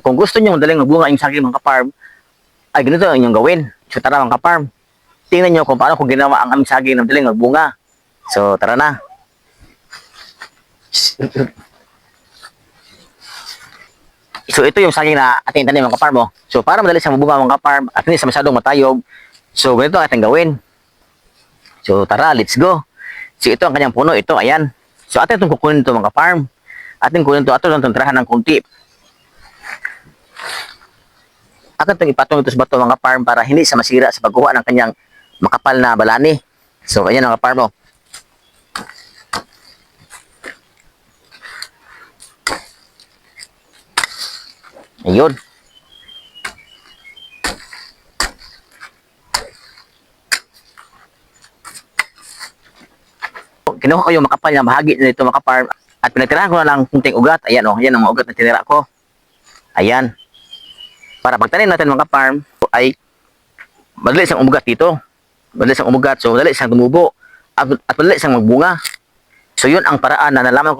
Kung gusto niyo madaling magbunga yung saging mga kaparm, ay ganito ang inyong gawin. So tara mga kaparm, tingnan niyo kung paano kung ginawa ang aming saging na madaling magbunga. So tara na. So ito yung saging na ating tanim mga kaparm. Oh. So para madali siyang magbunga mga kaparm at hindi siya masyadong matayog, so ganito ang ating gawin. So tara, let's go. So ito ang kanyang puno, ito, ayan. So atin itong kukunin ito mga farm. Atin kunin ito, lang itong tirahan ng kunti. Atin itong ipatong ito sa bato mga farm para hindi sa masira sa pagkuha ng kanyang makapal na balani. So ayan mga farm oh. Ayun. kinuha ko yung makapal na bahagi nito mga farm at pinagtirahan ko na lang kunting ugat. Ayan o, oh, yan ang ugat na tinira ko. Ayan. Para pagtanim natin mga farm ay madali siyang umugat dito. Madali siyang umugat. So, madali siyang tumubo. At, at madali siyang magbunga. So, yun ang paraan na nalaman ko